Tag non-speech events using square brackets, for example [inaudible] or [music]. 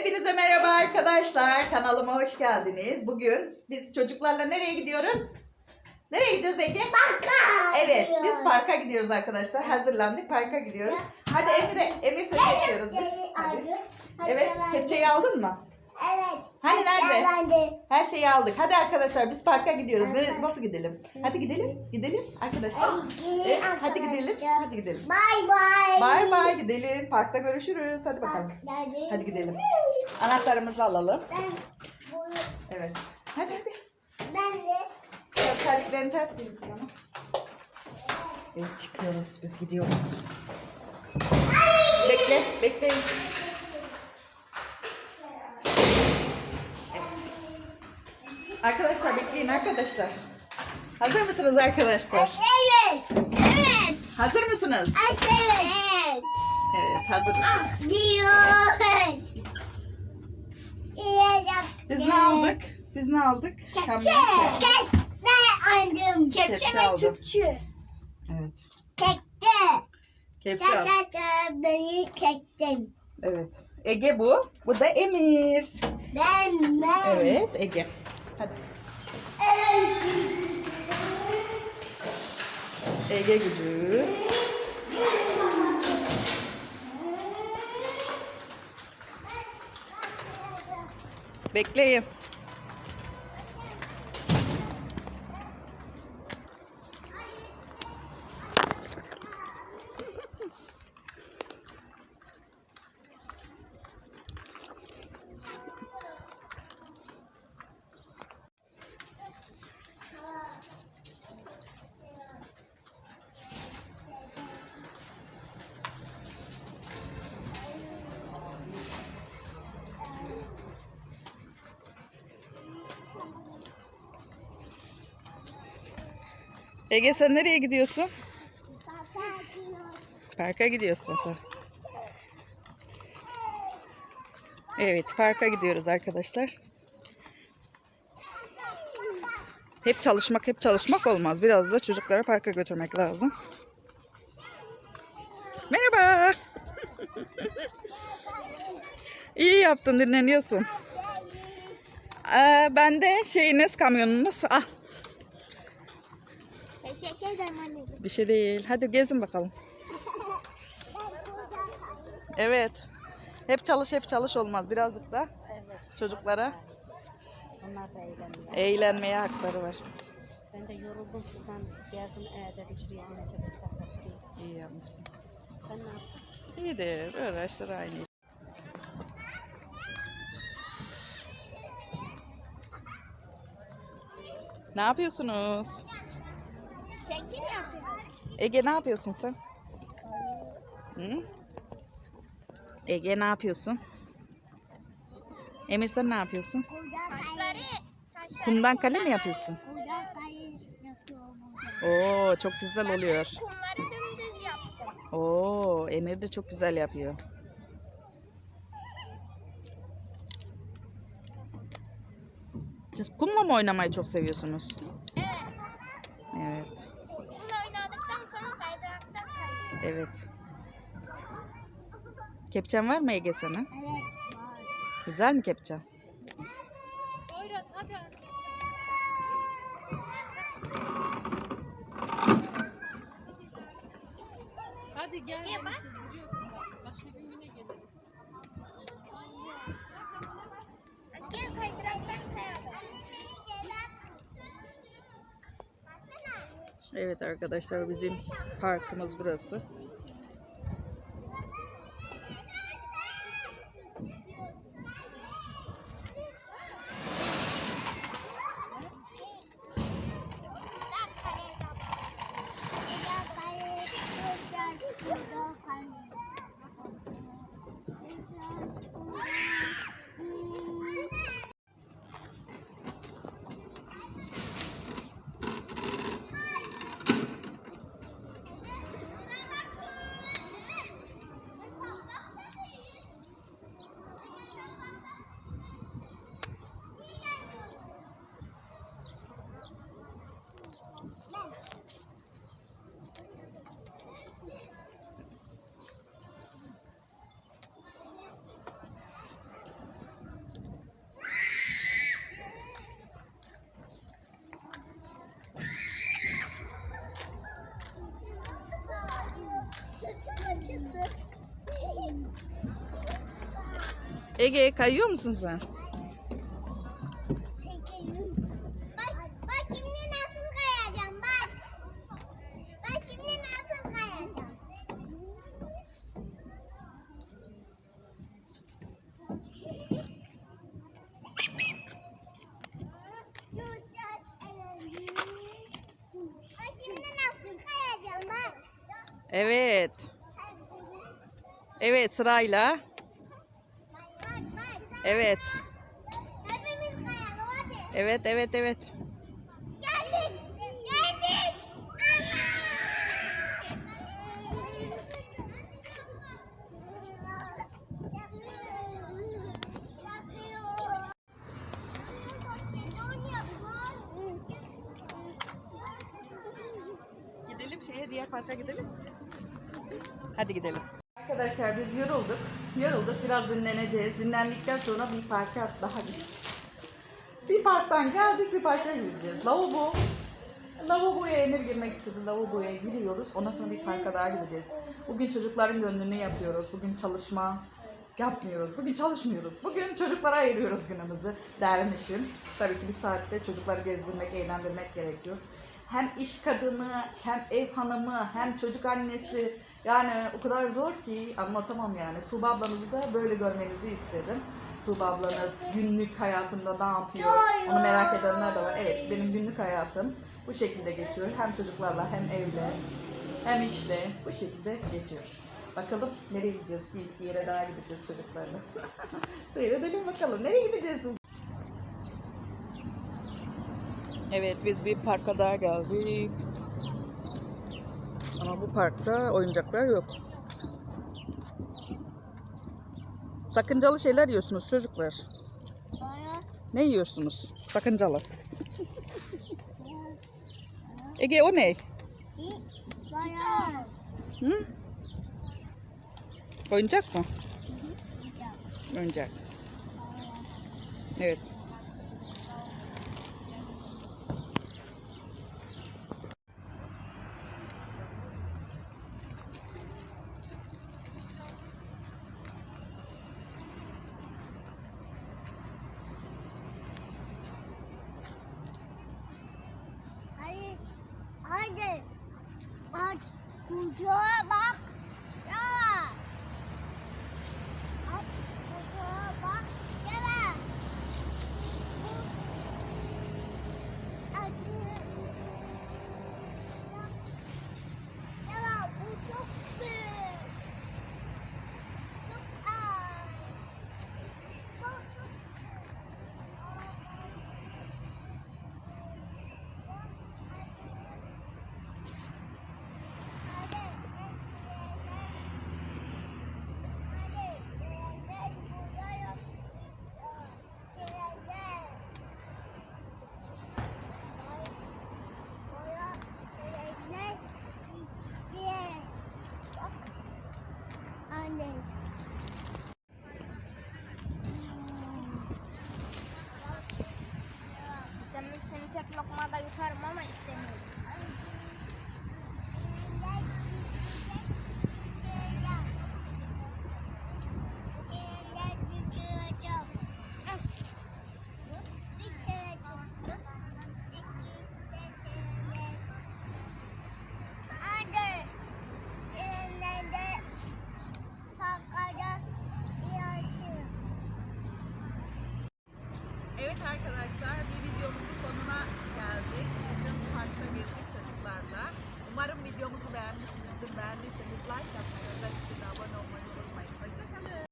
Hepinize merhaba arkadaşlar. Kanalıma hoş geldiniz. Bugün biz çocuklarla nereye gidiyoruz? Nereye gidiyoruz Ege? Parka. Evet, biz parka gidiyoruz arkadaşlar. Hazırlandık, parka gidiyoruz. Hadi Emre, Emir seni bekliyoruz biz. Hadi. Evet, kepçeyi aldın mı? Evet. Hani nerede? nerede? Her şeyi aldık. Hadi arkadaşlar biz parka gidiyoruz. Nere- nasıl gidelim? Hadi gidelim. Gidelim arkadaşlar. Evet, hadi gidelim. Hadi gidelim. Bye bye. Bay bay gidelim. Parkta görüşürüz. Hadi bakalım. Nerede? Hadi gidelim. Anahtarımızı alalım. Ben bunu Evet. Hadi hadi. ben de Sen terliklerini ters giymişsin ama. Evet çıkıyoruz. Biz gidiyoruz. Bekle. Bekleyin. Arkadaşlar bekleyin arkadaşlar. Hazır mısınız arkadaşlar? Evet. Evet. Hazır mısınız? Evet. Evet hazırız. Diyoruz. İyi Biz ne aldık? Biz ne aldık? Kepçe. Kepçe aldım. Kepçe Kepçe ve. Türkçe. Evet. Kekte. Kepçe Ça ça ça beni kektim. Evet. Ege bu. Bu da Emir. Ben ben. Evet Ege. Hadi. Ege gücü. Bekleyin. Ege sen nereye gidiyorsun? Parka gidiyorsun sen. Evet parka gidiyoruz arkadaşlar. Hep çalışmak hep çalışmak olmaz. Biraz da çocukları parka götürmek lazım. Merhaba. [laughs] İyi yaptın dinleniyorsun. Ee, ben de şeyiniz kamyonunuz. Ah Teşekkür ederim anneciğim. bir şey değil. Hadi gezin bakalım. Evet. Hep çalış hep çalış olmaz. Birazcık da Evet, çocuklara onlar da eğleniyor. eğlenmeye hakları var. Ben de yoruldum şuradan geldim evde bir şey. İyi yapmışsın. Ben ne yaptım? İyidir. Uğraştır aynı. Ne yapıyorsunuz? Ege ne yapıyorsun sen? Hı? Ege ne yapıyorsun? Emir sen ne yapıyorsun? Taşları. Taşları. Kumdan kale mi yapıyorsun? Burada kayı yapıyorum. Oo çok güzel oluyor. Kumları dümdüz yaptım. Oo Emir de çok güzel yapıyor. Siz kumla mı oynamayı çok seviyorsunuz? Evet. Kepçen var mı Ege senin? Evet var. Güzel mi kepçen? Oyraz hadi. Hadi gel beni kızdırıyorsun Evet arkadaşlar bizim parkımız burası. Şimdi nasıl kayacağım bak. Evet. Evet sırayla. Evet. Hepimiz kayalım hadi. Evet evet evet. Geldik. Geldik. Gidelim şeye diğer parka gidelim. Hadi gidelim. Arkadaşlar biz yorulduk. Yorulduk. Biraz dinleneceğiz. Dinlendikten sonra bir parka daha gideceğiz. Bir parktan geldik bir parka gideceğiz. Lavabo. Lavaboya Emir girmek istedi. Lavaboya giriyoruz. Ondan sonra bir parka daha gideceğiz. Bugün çocukların gönlünü yapıyoruz. Bugün çalışma yapmıyoruz. Bugün çalışmıyoruz. Bugün çocuklara ayırıyoruz günümüzü dermişim. Tabii ki bir saatte çocukları gezdirmek, eğlendirmek gerekiyor. Hem iş kadını, hem ev hanımı, hem çocuk annesi. Yani o kadar zor ki anlatamam yani. Tuğba ablanızı da böyle görmenizi istedim. Tuğba ablanız günlük hayatında ne yapıyor? Onu merak edenler de var. Evet benim günlük hayatım bu şekilde geçiyor. Hem çocuklarla hem evle hem işle bu şekilde geçiyor. Bakalım nereye gideceğiz? Bir yere daha gideceğiz çocuklarla. [laughs] Seyredelim bakalım. Nereye gideceğiz? Evet biz bir parka daha geldik. Ama bu parkta oyuncaklar yok. Sakıncalı şeyler yiyorsunuz çocuklar. Ne yiyorsunuz? Sakıncalı. Ege o ne? Hı? Oyuncak mı? Oyuncak. Evet. Đồ. Tek lokmada yutarım ama istemiyorum. Evet arkadaşlar bir videomuzun sonuna geldik. Bugün parkta gezdik çocuklarla. Umarım videomuzu beğenmişsinizdir. Beğendiyseniz like yapmayı, özellikle abone olmayı unutmayın. Hoşçakalın.